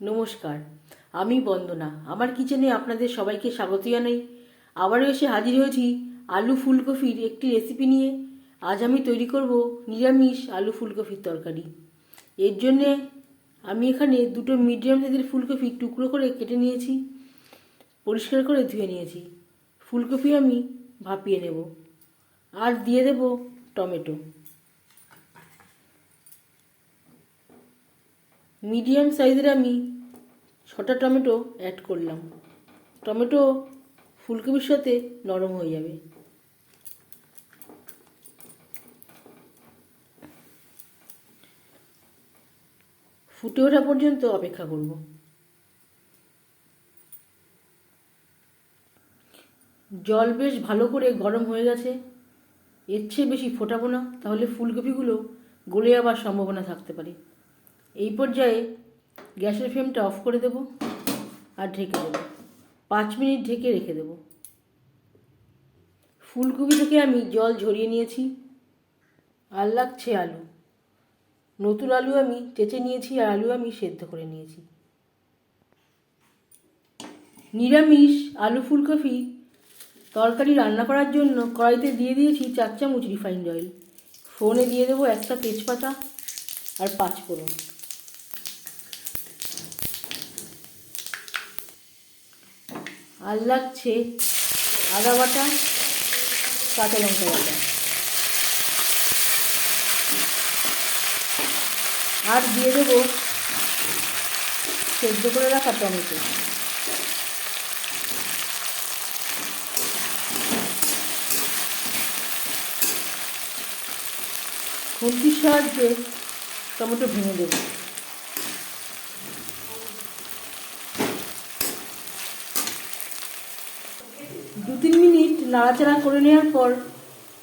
নমস্কার, আমি বন্দনা। আমার কিচেনে আপনাদের সবাইকে স্বাগত জানাই। আবারও এসে হাজির হয়েছি আলু ফুলকপির একটি রেসিপি নিয়ে। আজ আমি তৈরি করব নিরামিষ আলু ফুলকপির তরকারি। এর জন্যে আমি এখানে দুটো মিডিয়াম সাইজের ফুলকপি টুকরো করে কেটে নিয়েছি, পরিষ্কার করে ধুয়ে নিয়েছি। ফুলকপি আমি ভাপিয়ে নেব। আর দিয়ে দেব টমেটো। মিডিয়াম সাইজের আমি ছটা টমেটো অ্যাড করলাম। টমেটো ফুলকপির সাথে নরম হয়ে যাবে। ফুটে ওঠা পর্যন্ত অপেক্ষা করব। জল বেশ ভালো করে গরম হয়ে গেছে। এর চেয়ে বেশি ফোটাবো না, তাহলে ফুলকপিগুলো গলে যাবার সম্ভাবনা থাকতে পারে। এই পর্যায়ে গ্যাসের ফ্লেমটা অফ করে দেব আর ঢেকে দেব। পাঁচ মিনিট ঢেকে রেখে দেব। ফুলকপি থেকে আমি জল ঝরিয়ে নিয়েছি। আর লাগছে আলু। নতুন আলু আমি চেঁচে নিয়েছি আর আলু আমি সেদ্ধ করে নিয়েছি। নিরামিষ আলু ফুলকপি তরকারি রান্না করার জন্য কড়াইতে দিয়ে দিয়েছি চার চামচ রিফাইন্ড অয়েল। ফোনে দিয়ে দেবো একটা তেজপাতা আর পাঁচ ফোড়ন। আর লাগছে আদা বাটা, কাঁচা লঙ্কা বাটা। আর দিয়ে দেবো সেদ্ধ করে রাখা টমেটো। খুন্তির সাহায্যে টমেটো ভেঙে দেবো। দু তিন মিনিট নাড়াচাড়া করে নেওয়ার পর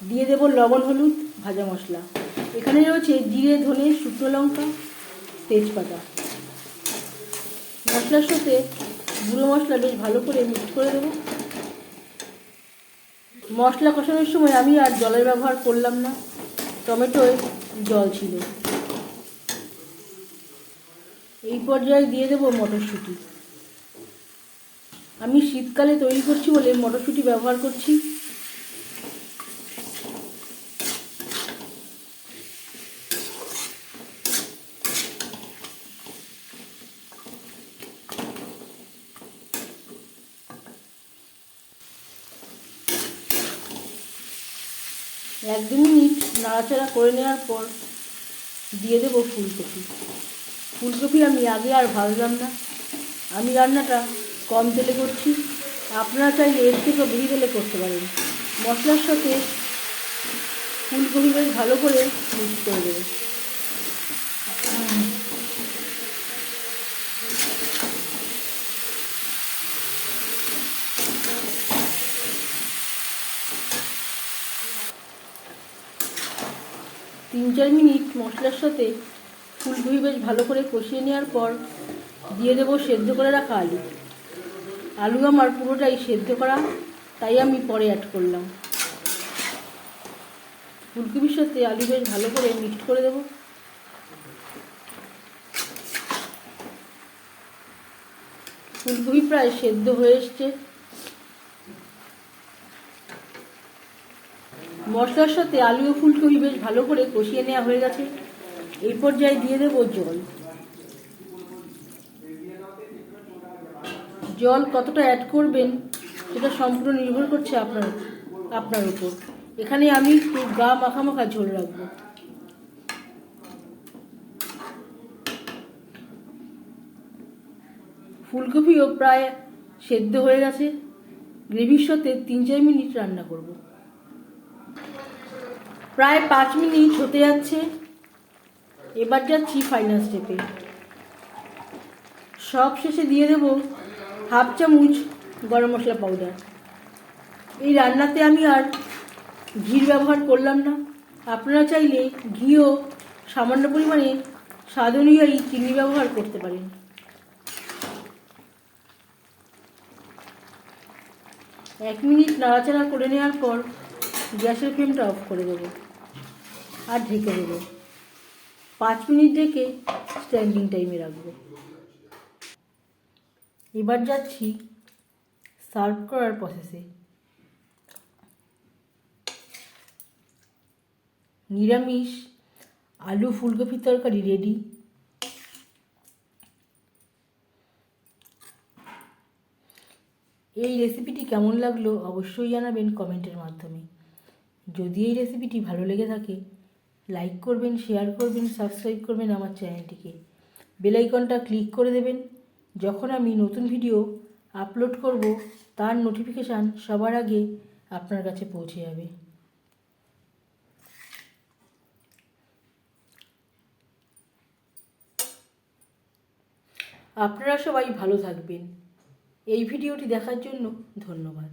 দিয়ে দেবো লবণ, হলুদ, ভাজা মশলা। এখানে রয়েছে জিরে, ধনে, শুকনো লঙ্কা, তেজপাতা। মশলার সাথে গুঁড়ো মশলা বেশ ভালো করে মিক্স করে দেবো। মশলা কষানোর সময় আমি আর জলের ব্যবহার করলাম না। টমেটোয় জল ছিল। এই পর্যায়ে দিয়ে দেবো মটরশুঁটি। আমি শীতকালে তৈরি করছি বলে মটরশুঁটি ব্যবহার করছি। এক দু মিনিট নাড়াচাড়া করে নেওয়ার পর দিয়ে দেবো ফুলকপি। ফুলকপি আমি আগে আর ভাজলাম না। আমি রান্নাটা কম তেলে করছি। আপনারা চাইলে এর থেকেও বেশি তেলে করতে পারেন। মশলার সাথে ফুলকপি বেশ ভালো করে মিক্স করে দেবেন তিন চার মিনিট মশলার সাথে ফুলকপি বেশ ভালো করে কষিয়ে নেওয়ার পর দিয়ে দেবো সেদ্ধ করে রাখা আলু। আলু আমার পুরোটাই সেদ্ধ করা, তাই আমি পরে অ্যাড করলাম। ফুলকপির সাথে আলু বেশ ভালো করে মিক্সড করে দেবো। ফুলকপি প্রায় সেদ্ধ হয়ে এসছে। মশলার সাথে আলু ও ফুলকপি বেশ ভালো করে কষিয়ে নেওয়া হয়ে গেছে। এই পর্যায়ে দিয়ে দেবো জল। জল কতটা অ্যাড করবেন, সেটা সম্পূর্ণ নির্ভর করছে আপনার আপনার উপর। এখানে আমি গা মাখা মাখা ঝোল রাখব। ফুলকপিও প্রায় সেদ্ধ হয়ে গেছে। গ্রেভির সাথে তিন চার মিনিট রান্না করব। প্রায় পাঁচ মিনিট হতে যাচ্ছে। এবার যাচ্ছি ফাইনাল স্টেপে সব শেষে দিয়ে দেব হাফ চামচ গরম মশলা পাউডার এই রান্নাতে আমি আর ঘির ব্যবহার করলাম না। আপনারা চাইলে ঘিও সামান্য পরিমাণে স্বাদ অনুযায়ী চিনি ব্যবহার করতে পারেন। এক মিনিট নাড়াচাড়া করে নেওয়ার পর গ্যাসের ফ্লেমটা অফ করে দেবো আর ঢেকে দেবো। পাঁচ মিনিট ঢেকে স্ট্যান্ডিং টাইমে রাখব। এবার যাচ্ছি সার্ভ করার প্রসেসে নিরামিষ আলু ফুলকপির তরকারি রেডি এই রেসিপিটি কেমন লাগল অবশ্যই জানাবেন কমেন্টের মাধ্যমে। যদি এই রেসিপিটি ভালো লেগে থাকে লাইক করবেন শেয়ার করবেন সাবস্ক্রাইব করবেন আমার চ্যানেলটিকে বেলাইকনটা ক্লিক করে দেবেন। যখন আমি নতুন ভিডিও আপলোড করব, তার নোটিফিকেশান সবার আগে আপনার কাছে পৌঁছে যাবে। আপনারা সবাই ভালো থাকবেন। এই ভিডিওটি দেখার জন্য ধন্যবাদ।